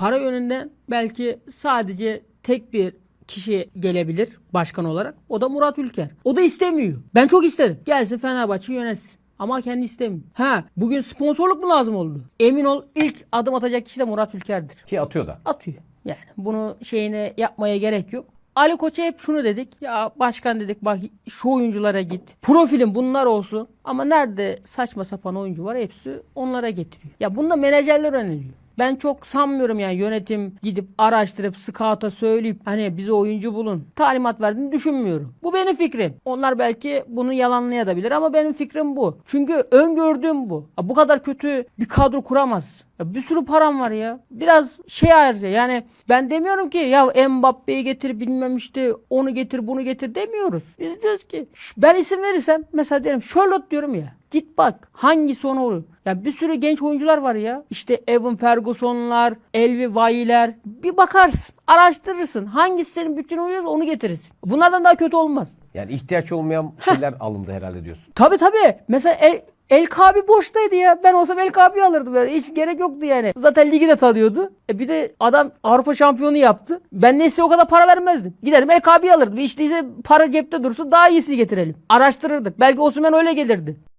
Para yönünden belki sadece tek bir kişi gelebilir başkan olarak. O da Murat Ülker. O da istemiyor. Ben çok isterim. Gelsin Fenerbahçe yönetsin. Ama kendi istemiyor. Ha bugün sponsorluk mu lazım oldu? Emin ol ilk adım atacak kişi de Murat Ülker'dir. Ki atıyor da. Atıyor. Yani bunu şeyine yapmaya gerek yok. Ali Koç'a hep şunu dedik. Ya başkan dedik bak şu oyunculara git. Profilin bunlar olsun. Ama nerede saçma sapan oyuncu var hepsi onlara getiriyor. Ya bunda menajerler öneriyor. Ben çok sanmıyorum yani yönetim gidip araştırıp scout'a söyleyip hani bize oyuncu bulun talimat verdiğini düşünmüyorum. Bu benim fikrim. Onlar belki bunu yalanlayabilir ama benim fikrim bu. Çünkü öngördüğüm bu. Bu kadar kötü bir kadro kuramaz. Ya bir sürü param var ya. Biraz şey harca yani ben demiyorum ki ya Mbappe'yi getir bilmem işte onu getir bunu getir demiyoruz. Biz diyoruz ki "Şş, ben isim verirsem mesela derim Charlotte diyorum ya. Git bak hangisi ona olur. Ya bir sürü genç oyuncular var ya. İşte Evan Ferguson'lar, Elvi Vayiler. Bir bakarsın, araştırırsın. Hangisi senin bütçene uyuyorsa onu getirirsin. Bunlardan daha kötü olmaz. Yani ihtiyaç olmayan şeyler alındı herhalde diyorsun. Tabi tabi. Mesela El, El Kabi boştaydı ya. Ben olsam El Kabi'yi alırdım. Yani hiç gerek yoktu yani. Zaten ligi de tanıyordu. E bir de adam Avrupa şampiyonu yaptı. Ben Nesli'ye o kadar para vermezdim. Giderim El Kabi'yi alırdım. İşte para cepte dursun daha iyisini getirelim. Araştırırdık. Belki Osman öyle gelirdi.